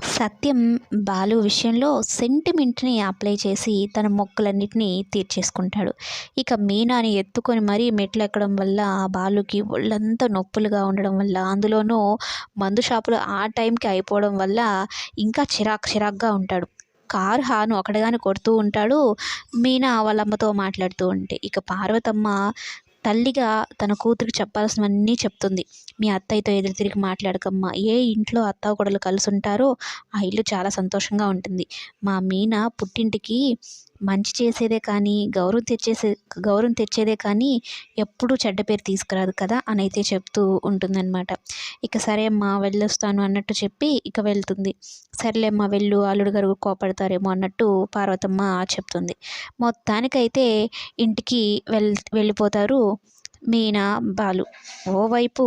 సత్యం బాలు విషయంలో సెంటిమెంట్ని అప్లై చేసి తన మొక్కులన్నిటినీ తీర్చేసుకుంటాడు. ఇక మీనాని ఎత్తుకొని మరీ మెట్లు ఎక్కడం వల్ల బాలుకి ఒళ్ళంతా నొప్పులుగా ఉండడం వల్ల అందులోనూ మందు షాపులో ఆ టైంకి అయిపోవడం వల్ల ఇంకా చిరాకు చిరాకుగా ఉంటాడు. కారు హాను ఒకటిగానే కొడుతూ ఉంటాడు మీనా వాళ్ళమ్మతో మాట్లాడుతూ ఉంటే. ఇక పార్వతమ్మ తల్లిగా తన కూతురికి చెప్పాల్సినవన్నీ చెప్తుంది. మీ అత్తయ్యతో ఎదురు తిరిగి మాట్లాడకమ్మా. ఏ ఇంట్లో అత్త కొడలు కలిసి ఉంటారో ఆ ఇల్లు చాలా సంతోషంగా ఉంటుంది. మా మీన పుట్టింటికి మంచి చేసేదే కానీ గౌరవం తెచ్చేసే గౌరవం తెచ్చేదే కానీ ఎప్పుడూ చెడ్డ పేరు తీసుకురాదు కదా అని అయితే చెప్తూ ఉంటుందన్నమాట. ఇక సరే అమ్మా వెళ్ళొస్తాను అన్నట్టు చెప్పి ఇక వెళ్తుంది. సర్లేమ్మా వెళ్ళు అల్లుడు గారు కోపడతారేమో అన్నట్టు పార్వతమ్మ చెప్తుంది. మొత్తానికైతే ఇంటికి వెళ్ వెళ్ళిపోతారు మీనా బాలు. ఓవైపు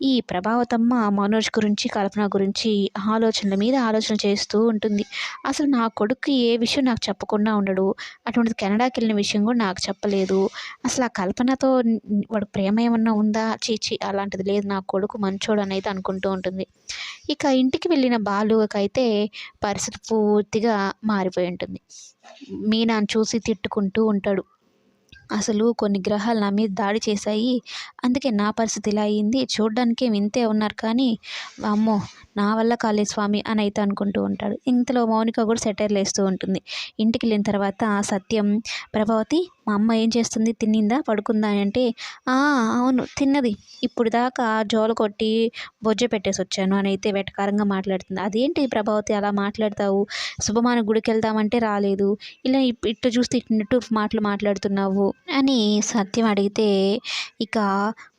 ఈ ప్రభావతమ్మ మనోజ్ గురించి కల్పన గురించి ఆలోచనల మీద ఆలోచన చేస్తూ ఉంటుంది. అసలు నా కొడుకు ఏ విషయం నాకు చెప్పకుండా ఉండడు. అటువంటిది కెనడాకి వెళ్ళిన విషయం కూడా నాకు చెప్పలేదు. అసలు ఆ కల్పనతో వాడు ప్రేమ ఏమన్నా ఉందా? చీచి అలాంటిది లేదు. నా కొడుకు మంచోడు అని అయితే అనుకుంటూ ఉంటుంది. ఇక ఇంటికి వెళ్ళిన బాలుకైతే పరిస్థితి పూర్తిగా మారిపోయి ఉంటుంది. మీనాను చూసి తిట్టుకుంటూ ఉంటాడు. అసలు కొన్ని గ్రహాలు నా మీద దాడి చేశాయి. అందుకే నా పరిస్థితి ఇలా అయ్యింది చూడ్డానికే వింతే ఉన్నారు కానీ అమ్మో నా వల్ల కాలేదు స్వామి అని అయితే అనుకుంటూ ఉంటాడు. ఇంతలో మౌనిక కూడా సెటైర్లు వేస్తూ ఉంటుంది. ఇంటికి వెళ్ళిన తర్వాత సత్యం ప్రభావతి మా అమ్మ ఏం చేస్తుంది? తిన్నిందా? పడుకుందా? అని అంటే అవును తిన్నది. ఇప్పుడు దాకా జోల కొట్టి బొజ్జ పెట్టేసి వచ్చాను అని అయితే వెటకారంగా మాట్లాడుతుంది. అదేంటి ప్రభావతి అలా మాట్లాడతావు? శుభమాన గుడికి వెళ్దామంటే రాలేదు. ఇలా ఇట్టు చూస్తే ఇట్టు మాటలు మాట్లాడుతున్నావు అని సత్యం అడిగితే ఇక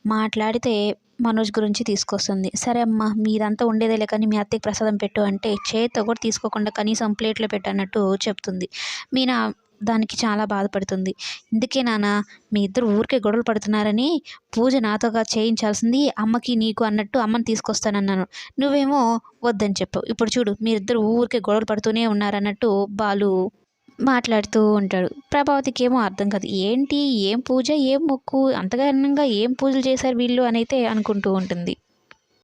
మాట్లాడితే మనోజ్ గురించి తీసుకొస్తుంది. సరే అమ్మ మీదంతా ఉండేదేలే కానీ మీ అత్తకి ప్రసాదం పెట్టు అంటే చేత్తో కూడా తీసుకోకుండా కనీసం ప్లేట్లో పెట్టన్నట్టు చెప్తుంది. మీనా దానికి చాలా బాధపడుతుంది. ఇందుకే నాన్న మీ ఇద్దరు ఊరికే గొడవలు పడుతున్నారని పూజ నాతోగా చేయించాల్సింది అమ్మకి నీకు అన్నట్టు అమ్మని తీసుకొస్తానన్నాను. నువ్వేమో వద్దని చెప్పావు. ఇప్పుడు చూడు మీరిద్దరు ఊరికే గొడవలు పడుతూనే ఉన్నారన్నట్టు బాలు మాట్లాడుతూ ఉంటాడు. ప్రభావతికి ఏమో అర్థం కాదు. ఏంటి? ఏం పూజ? ఏం మొక్కు? అంతగా ఏం పూజలు చేశారు వీళ్ళు? అనైతే అనుకుంటూ ఉంటుంది.